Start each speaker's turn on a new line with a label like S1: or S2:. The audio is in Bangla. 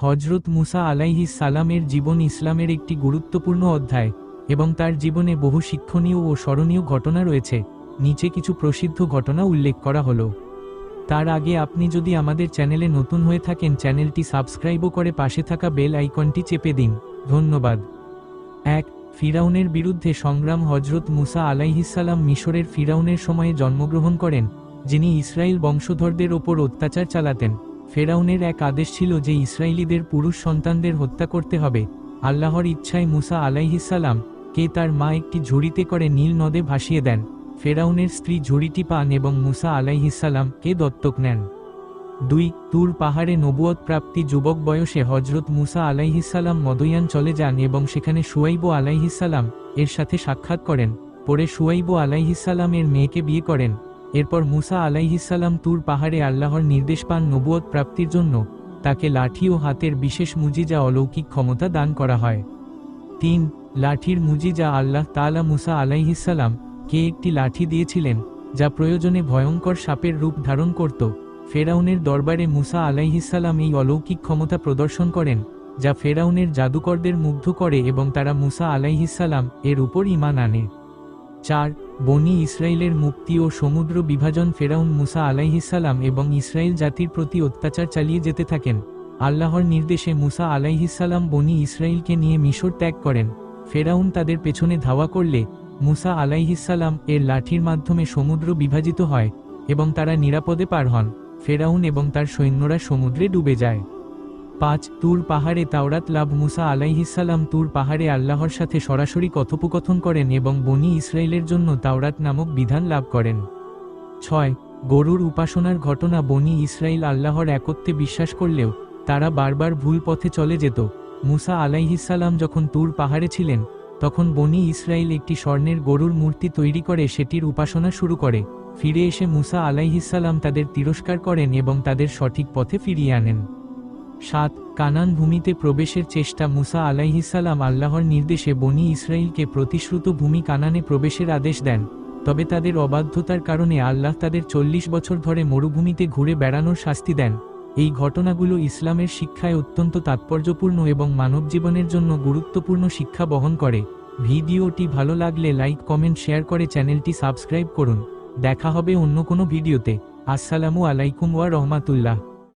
S1: হজরত মুসা আলাইহিস সালামের জীবন ইসলামের একটি গুরুত্বপূর্ণ অধ্যায় এবং তার জীবনে বহু শিক্ষণীয় ও স্মরণীয় ঘটনা রয়েছে। নিচে কিছু প্রসিদ্ধ ঘটনা উল্লেখ করা হলো। তার আগে আপনি যদি আমাদের চ্যানেলে নতুন হয়ে থাকেন, চ্যানেলটি সাবস্ক্রাইবও করে পাশে থাকা বেল আইকনটি চেপে দিন। ধন্যবাদ। এক, ফিরাউনের বিরুদ্ধে সংগ্রাম হজরত মুসা আলাইহিসাল্লাম মিশরের ফিরাউনের সময়ে জন্মগ্রহণ করেন, যিনি ইসরায়েল বংশধরদের ওপর অত্যাচার চালাতেন। ফেরাউনের এক আদেশ ছিল যে ইসরায়েলিদের পুরুষ সন্তানদের হত্যা করতে হবে। আল্লাহর ইচ্ছায় মুসা আলাইহিসাল্লাম কে তার মা একটি ঝুড়িতে করে নীল নদে ভাসিয়ে দেন। ফেরাউনের স্ত্রী ঝুড়িটি পান এবং মুসা আলাইহিসাল্লাম কে দত্তক নেন। দুই, তুর পাহাড়ে নবুয়ত প্রাপ্তি যুবক বয়সে হজরত মুসা আলাইহিসাল্লাম মদয়ান চলে যান এবং সেখানে সুয়াইব আলাইহিসাল্লাম এর সাথে সাক্ষাৎ করেন। পরে সুয়াইব আলাইহিসাল্লাম এর মেয়েকে বিয়ে করেন। এরপর মুসা আলাইহিসাল্লাম তুর পাহাড়ে আল্লাহর নির্দেশ পান নবুয়ত প্রাপ্তির জন্য, তাকে লাঠি ও হাতের বিশেষ মুজিজা অলৌকিক ক্ষমতা দান করা হয়। তিন, লাঠির মুজিজা আল্লাহ তালা মুসা আলাইহিসাল্লাম কে একটি লাঠি দিয়েছিলেন, যা প্রয়োজনে ভয়ঙ্কর সাপের রূপ ধারণ করত। ফেরাউনের দরবারে মুসা আলাইহিসাল্লাম এই অলৌকিক ক্ষমতা প্রদর্শন করেন, যা ফেরাউনের জাদুকরদের মুগ্ধ করে এবং তারা মুসা আলাইহিসাল্লাম এর উপর ইমান আনে। চার, বনি ইসরায়েলের মুক্তি ও সমুদ্র বিভাজন ফেরাউন মুসা আলাইহিসাল্লাম এবং ইসরায়েল জাতির প্রতি অত্যাচার চালিয়ে যেতে থাকেন। আল্লাহর নির্দেশে মুসা আলাইহিসাল্লাম বনি ইসরায়েলকে নিয়ে মিশর ত্যাগ করেন। ফেরাউন তাদের পেছনে ধাওয়া করলে, মুসা আলাইহিসাল্লাম এর লাঠির মাধ্যমে সমুদ্র বিভাজিত হয় এবং তারা নিরাপদে পার হন। ফেরাউন এবং তার সৈন্যরা সমুদ্রে ডুবে যায়। পাঁচ, তুর পাহাড়ে তাওরাত লাভ মুসা আলাইহিসাল্লাম তুর পাহাড়ে আল্লাহর সাথে সরাসরি কথোপকথন করেন এবং বনি ইসরায়েলের জন্য তাওরাত নামক বিধান লাভ করেন। ছয়, গরুর উপাসনার ঘটনা বনি ইসরায়েল আল্লাহর একত্বে বিশ্বাস করলেও তারা বারবার ভুল পথে চলে যেত। মুসা আলাইহিসাল্লাম যখন তুর পাহাড়ে ছিলেন, তখন বনি ইসরায়েল একটি স্বর্ণের গরুর মূর্তি তৈরি করে সেটির উপাসনা শুরু করে। ফিরে এসে মুসা আলাইহিসাল্লাম তাদের তিরস্কার করেন এবং তাদের সঠিক পথে ফিরিয়ে আনেন। সাত, কানান ভূমিতে প্রবেশের চেষ্টা মুসা আলাইহিসাল্লাম আল্লাহর নির্দেশে বনি ইসরায়েলকে প্রতিশ্রুত ভূমি কানানে প্রবেশের আদেশ দেন, তবে তাদের অবাধ্যতার কারণে আল্লাহ তাদের চল্লিশ বছর ধরে মরুভূমিতে ঘুরে বেড়ানোর শাস্তি দেন। এই ঘটনাগুলো ইসলামের শিক্ষায় অত্যন্ত তাৎপর্যপূর্ণ এবং মানব জীবনের জন্য গুরুত্বপূর্ণ শিক্ষা বহন করে। ভিডিওটি ভালো লাগলে লাইক, কমেন্ট, শেয়ার করে চ্যানেলটি সাবস্ক্রাইব করুন। দেখা হবে অন্য কোনো ভিডিওতে। আসসালামু আলাইকুম ওয়া রহমাতুল্লাহ।